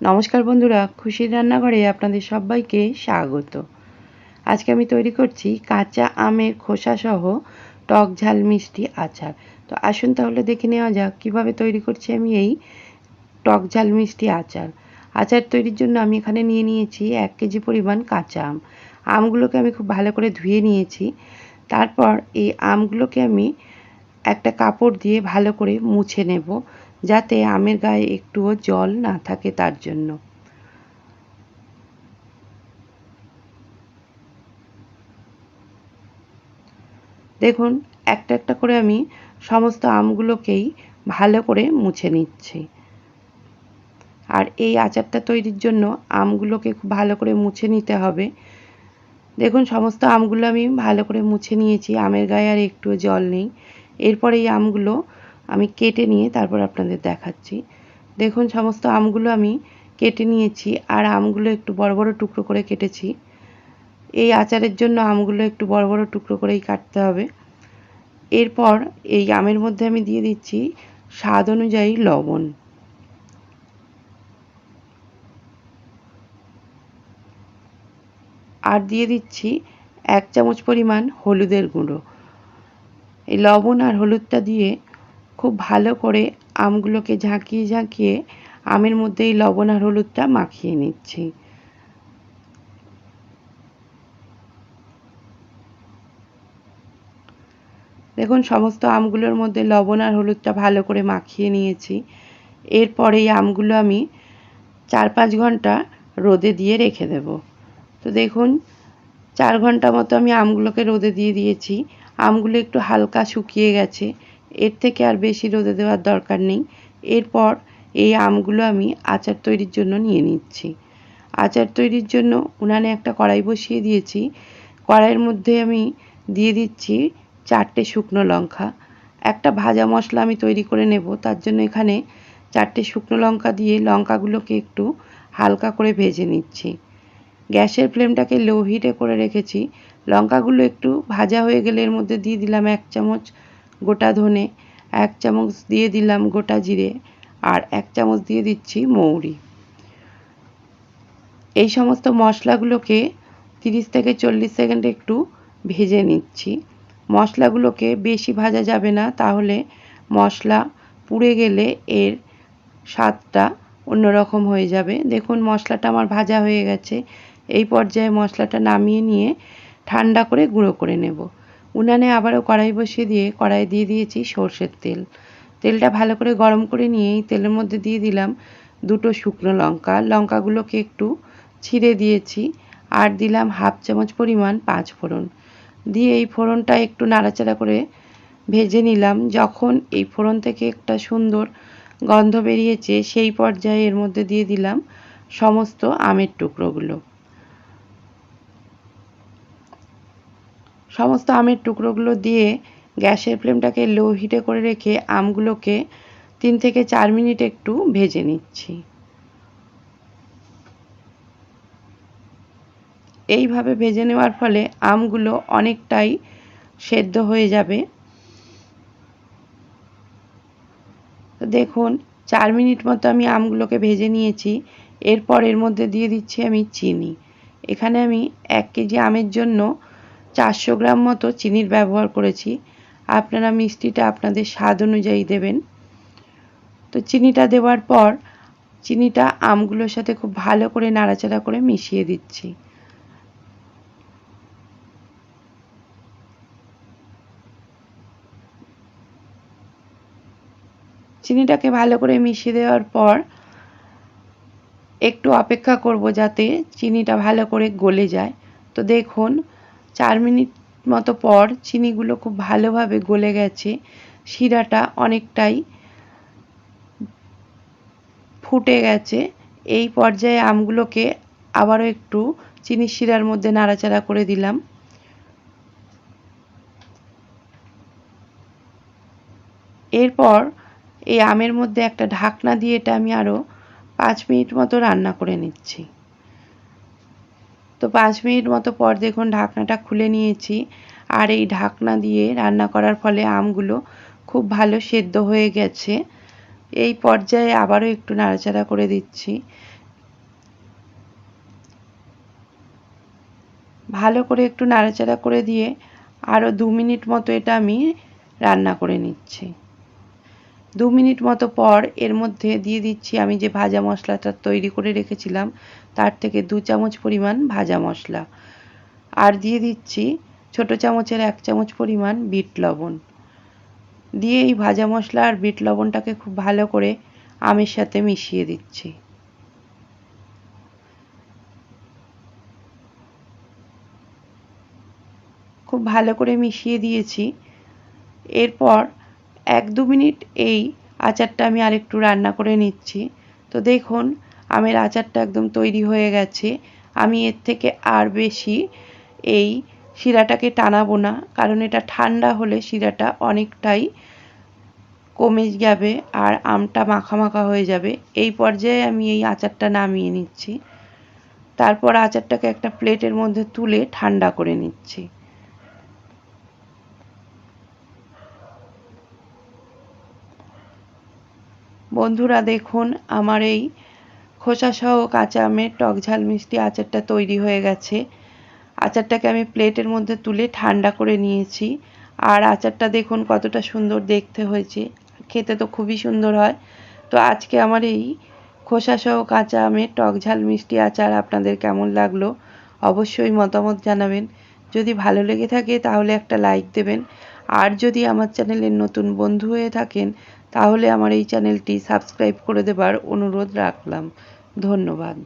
নমস্কার বন্ধুরা, খুশির রান্নাঘরে আপনাদের সবাইকে স্বাগত। আজকে আমি তৈরি করছি কাঁচা আমের খোসা সহ টক ঝাল মিষ্টি আচার। তো আসুন তাহলে দেখে নেওয়া যাক কীভাবে তৈরি করছি আমি এই টক ঝাল মিষ্টি আচার। আচার তৈরির জন্য আমি এখানে নিয়ে নিয়েছি এক কেজি পরিমাণ কাঁচা আম। আমগুলোকে আমি খুব ভালো করে ধুয়ে নিয়েছি। তারপর এই আমগুলোকে আমি একটা কাপড় দিয়ে ভালো করে মুছে নেব। যাতে আমের গায়ে একটুও জল না থাকে তার জন্য। দেখুন, একটা একটা করে আমি সমস্ত আমগুলোকেই ভালো করে মুছে নিচ্ছি। আর এই আচারটা তৈরির জন্য আমগুলোকে খুব ভালো করে মুছে নিতে হবে। দেখুন, সমস্ত আমগুলো আমি ভালো করে মুছে নিয়েছি। আমের গায়ে আর একটুও জল নেই। এরপর এই আমগুলো আমি কেটে নিয়ে তারপর আপনাদের দেখাচ্ছি। দেখুন, সমস্ত আমগুলো আমি কেটে নিয়েছি আর আমগুলো একটু বড় বড় টুকরো করে কেটেছি। এই আচারের জন্য আমগুলো একটু বড় বড় টুকরো করেই কাটতে হবে। এরপর এই আমের মধ্যে আমি দিয়ে দিচ্ছি স্বাদ অনুযায়ী লবণ। আর দিয়ে দিচ্ছি এক চামচ পরিমাণ হলুদের গুঁড়ো। এই লবণ আর হলুদটা দিয়ে খুব ভালো করে আমগুলোকে ঝাঁকিয়ে ঝাঁকিয়ে আমের মধ্যে এই লবণ আর হলুদটা মাখিয়ে নিচ্ছি। দেখুন, সমস্ত আমগুলোর মধ্যে লবণ আর হলুদটা ভালো করে মাখিয়ে নিয়েছি। এরপরে এই আমগুলো আমি চার পাঁচ ঘণ্টা রোদে দিয়ে রেখে দেব। তো দেখুন, চার ঘণ্টা মতো আমি আমগুলোকে রোদে দিয়ে দিয়েছি। আমগুলো একটু হালকা শুকিয়ে গেছে। এর থেকে আর বেশি রোদে দেওয়ার দরকার নেই। এরপর এই আমগুলো আমি আচার তৈরির জন্য নিয়ে নিচ্ছি। আচার তৈরির জন্য উনানে একটা কড়াই বসিয়ে দিয়েছি। কড়াইয়ের মধ্যে আমি দিয়ে দিচ্ছি চারটে শুকনো লঙ্কা। একটা ভাজা মশলা আমি তৈরি করে নেব। তার জন্য এখানে চারটে শুকনো লঙ্কা দিয়ে লঙ্কাগুলোকে একটু হালকা করে ভেজে নিচ্ছি। গ্যাসের ফ্লেমটাকে লো হিটে করে রেখেছি। লঙ্কাগুলো একটু ভাজা হয়ে গেলে এর মধ্যে দিয়ে দিলাম এক চামচ গোটা ধনে, এক চামচ দিয়ে দিলাম গোটা জিরে আর এক চামচ দিয়ে দিচ্ছি মৌরি। এই সমস্ত মশলাগুলোকে তিরিশ থেকে চল্লিশ সেকেন্ড একটু ভেজে নিচ্ছি। মশলাগুলোকে বেশি ভাজা যাবে না, তাহলে মশলা পুড়ে গেলে এর স্বাদটা অন্যরকম হয়ে যাবে। দেখুন, মশলাটা আমার ভাজা হয়ে গেছে। এই পর্যায়ে মশলাটা নামিয়ে নিয়ে ঠান্ডা করে গুঁড়ো করে নেব। উনানে আবারও কড়াই বসিয়ে দিয়ে কড়াই দিয়ে দিয়েছি সর্ষের তেল। তেলটা ভালো করে গরম করে নিয়ে তেলের মধ্যে দিয়ে দিলাম দুটো শুকনো লঙ্কা। লঙ্কাগুলোকে একটু ছিঁড়ে দিয়েছি আর দিলাম হাফ চামচ পরিমাণ পাঁচ ফোড়ন। দিয়ে এই ফোড়নটা একটু নাড়াচাড়া করে ভেজে নিলাম। যখন এই ফোড়ন থেকে একটা সুন্দর গন্ধ বেরিয়েছে, সেই পর্যায়ে এর মধ্যে দিয়ে দিলাম সমস্ত আমের টুকরোগুলো। সমস্ত আমের টুকরোগুলো দিয়ে গ্যাসের ফ্লেমটাকে লো হিটে করে রেখে আমগুলোকে তিন থেকে চার মিনিট একটু ভেজে নিচ্ছি। এইভাবে ভেজে নেওয়ার ফলে আমগুলো অনেকটাই সেদ্ধ হয়ে যাবে। দেখুন, চার মিনিট মতো আমি আমগুলোকে ভেজে নিয়েছি। এরপর এর মধ্যে দিয়ে দিচ্ছি আমি চিনি। এখানে আমি এক কেজি আমের জন্য চারশো গ্রাম মতো চিনির ব্যবহার করেছি। আপনারা মিষ্টিটা আপনাদের স্বাদ অনুযায়ী দেবেন। তো চিনিটা দেওয়ার পর চিনিটা আমগুলোর সাথে খুব ভালো করে নাড়াচাড়া করে মিশিয়ে দিচ্ছি। চিনিটাকে ভালো করে মিশিয়ে দেওয়ার পর একটু অপেক্ষা করব যাতে চিনিটা ভালো করে গলে যায়। তো দেখুন চার মিনিট মতো পর চিনিগুলো খুব ভালোভাবে গলে গেছে, শিরাটা অনেকটাই ফুটে গেছে। এই পর্যায়ে আমগুলোকে আবারও একটু চিনির শিরার মধ্যে নাড়াচাড়া করে দিলাম। এরপর এই আমের মধ্যে একটা ঢাকনা দিয়ে এটা আমি আরও পাঁচ মিনিট মতো রান্না করে নিচ্ছি। তো পাঁচ মিনিট মতো পর দেখুন ঢাকনাটা খুলে নিয়েছি। আর এই ঢাকনা দিয়ে রান্না করার ফলে আমগুলো খুব ভালো সেদ্ধ হয়ে গেছে। এই পর্যায়ে আবারও একটু নাড়াচাড়া করে দিচ্ছি। ভালো করে একটু নাড়াচাড়া করে দিয়ে আরও দু মিনিট মতো এটা আমি রান্না করে নিচ্ছি। দু মিনিট মতো পর এর মধ্যে দিয়ে দিচ্ছি আমি যে ভাজা মশলাটা তৈরি করে রেখেছিলাম তার থেকে দু চামচ পরিমাণ ভাজা মশলা। আর দিয়ে দিচ্ছি ছোট চামচের এক চামচ পরিমাণ বিট লবণ। দিয়ে এই ভাজা মশলা আর বিট লবণটাকে খুব ভালো করে আমের সাথে মিশিয়ে দিচ্ছি। খুব ভালো করে মিশিয়ে দিয়েছি। এরপর এক দু মিনিট এই আচারটা আমি আরেকটু রান্না করে নিচ্ছি। তো দেখুন আমের আচারটা একদম তৈরি হয়ে গেছে। আমি এর থেকে আর বেশি এই শিরাটাকে টানাবো না, কারণ এটা ঠান্ডা হলে শিরাটা অনেকটাই কমে যাবে আর আমটা মাখা মাখা হয়ে যাবে। এই পর্যায়ে আমি এই আচারটা নামিয়ে নিচ্ছি। তারপর আচারটাকে একটা প্লেটের মধ্যে তুলে ঠান্ডা করে নিচ্ছি। বন্ধুরা, দেখুন, আমার এই খোসাসহ কাঁচা আমের টক ঝাল মিষ্টি আচারটা তৈরি হয়ে গেছে। আচারটাকে আমি প্লেটের মধ্যে তুলে ঠান্ডা করে নিয়েছি। আর আচারটা দেখুন কতটা সুন্দর দেখতে হয়েছে। খেতে তো খুবই সুন্দর হয়। তো আজকে আমার এই খোসাসহ কাঁচা আমের টক ঝাল মিষ্টি আচার আপনাদের কেমন লাগল অবশ্যই মতামত জানাবেন। যদি ভালো লেগে থাকে তাহলে একটা লাইক দেবেন। আর যদি আমার চ্যানেলের নতুন বন্ধু হয়ে থাকেন তাহলে আমার এই চ্যানেলটি সাবস্ক্রাইব করে দেবার অনুরোধ রাখলাম। ধন্যবাদ।